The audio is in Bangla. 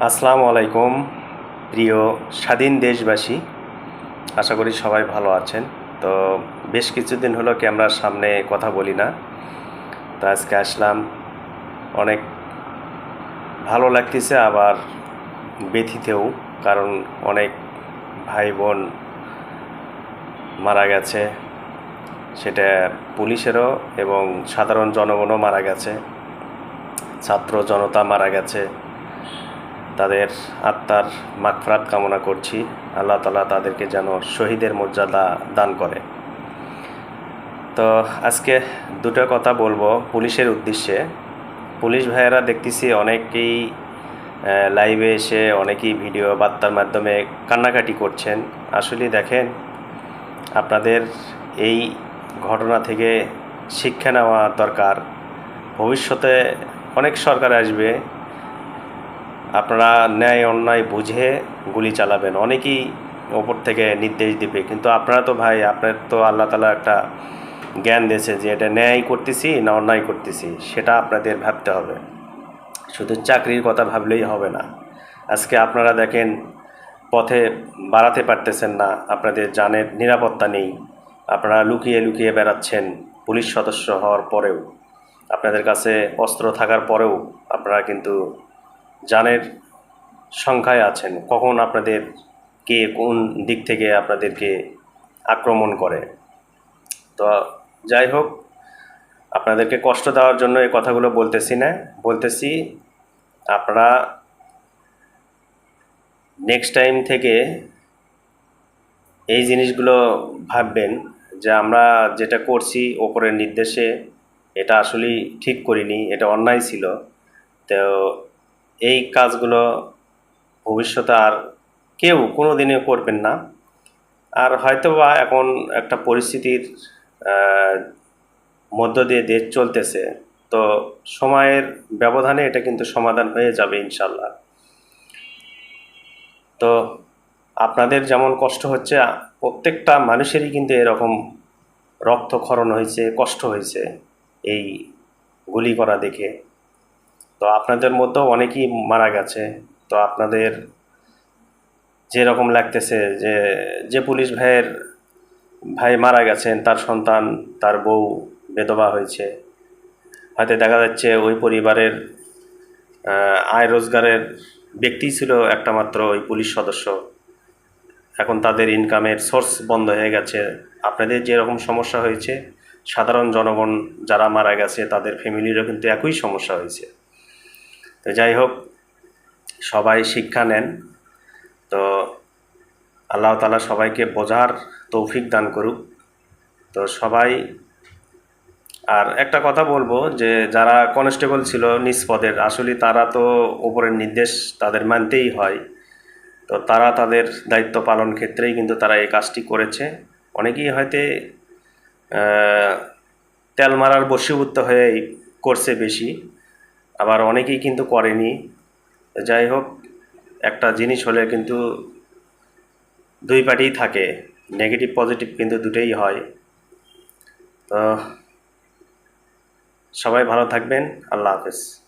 আসসালামু আলাইকুম, প্রিয় স্বাধীন দেশবাসী। আশা করি সবাই ভালো আছেন। তো বেশ কিছুদিন হলো ক্যামেরার সামনে কথা বলি না। তো আজকে আসলাম। অনেক ভালো লাগতেছে, আবার ব্যথিতেও, কারণ অনেক ভাই বোন মারা গেছে। সেটা পুলিশেরও এবং সাধারণ জনগণও মারা গেছে। ছাত্র জনতা মারা গেছে। তাদের আত্মার মাগফরাত কামনা করছি। আল্লাহ তালা তাদেরকে যেন শহীদের মর্যাদা দান করে। তো আজকে দুটো কথা বলব পুলিশের উদ্দেশ্যে। পুলিশ ভাইয়েরা দেখতেছি অনেকেই লাইভে এসে অনেকেই ভিডিও বার্তার মাধ্যমে কান্নাকাটি করছেন। আসলে দেখেন, আপনাদের এই ঘটনা থেকে শিক্ষা নেওয়া দরকার। ভবিষ্যতে অনেক সরকার আসবে আপনারা ন্যায় অন্যায় বুঝে গুলি চালাবেন। অনেকেই ওপর থেকে নির্দেশ দিবে। কিন্তু আপনারা তো ভাই, আপনার তো আল্লাহ তালা একটা জ্ঞান দিয়েছে যে এটা ন্যায় করতেছি না অন্যায় করতেছি, সেটা আপনাদের ভাবতে হবে। শুধু চাকরির কথা ভাবলেই হবে না। আজকে আপনারা দেখেন, পথে বাড়াতে পারতেছেন না, আপনাদের জানের নিরাপত্তা নেই, আপনারা লুকিয়ে লুকিয়ে বেড়াচ্ছেন পুলিশ সদস্য হওয়ার পরেও। আপনাদের কাছে অস্ত্র থাকার পরেও আপনারা কিন্তু জানের সংখ্যায় আছেন, কখন আপনাদের কে কোন দিক থেকে আপনাদেরকে আক্রমণ করে? তো যাই হোক, আপনাদেরকে কষ্ট দেওয়ার জন্য এই কথাগুলো বলতেছি না। বলতেছি, আপনারা নেক্সট টাইম থেকে এই জিনিসগুলো ভাববেন যে আমরা যেটা করছি ওপরের নির্দেশে, এটা আসলেই ঠিক করিনি, এটা অন্যায় ছিল। তো এই কাজগুলো ভবিষ্যতে আর কেউ কোনো দিনে করবেন না। আর হয়তো বা এখন একটা পরিস্থিতির মধ্য দিয়ে দেশ চলতেছে, তো সময়ের ব্যবধানে এটা কিন্তু সমাধান হয়ে যাবে ইনশাল্লাহ তো আপনাদের যেমন কষ্ট হচ্ছে, প্রত্যেকটা মানুষেরই কিন্তু এরকম রক্তক্ষরণ হয়েছে, কষ্ট হয়েছে এই গুলি করা দেখে। তো আপনাদের মধ্যেও অনেকেই মারা গেছে। তো আপনাদের যেরকম লাগতেছে যে যে পুলিশ ভাইয়ের ভাই মারা গেছেন, তার সন্তান, তার বউ বেদবা হয়েছে। হয়তো দেখা যাচ্ছে ওই পরিবারের আয় রোজগারের ব্যক্তি ছিল একটা মাত্র ওই পুলিশ সদস্য। এখন তাদের ইনকামের সোর্স বন্ধ হয়ে গেছে। আপনাদের যেরকম সমস্যা হয়েছে, সাধারণ জনগণ যারা মারা গেছে, তাদের ফ্যামিলিরও কিন্তু একই সমস্যা হয়েছে। তো যাই হোক, সবাই শিক্ষা নেন। তো আল্লাহ তালা সবাইকে বোঝার তৌফিক দান করুক। তো সবাই, আর একটা কথা বলব যে, যারা কনস্টেবল ছিল নিজ পদের, আসলে তারা তো ওপরের নির্দেশ তাদের মানতেই হয়। তো তারা তাদের দায়িত্ব পালন ক্ষেত্রেই কিন্তু তারা এই কাজটি করেছে। অনেকেই হয়তো তেল মারার বশীভূত হয়ে করছে বেশি। আবার অনেকেই কিন্তু করেনি। যাই হোক, একটা জিনিস হলে কিন্তু দুই পার্টি থাকে নেগেটিভ পজিটিভ কিন্তু দুটোই হয়। তো সবাই ভালো থাকবেন, আল্লাহ হাফেজ।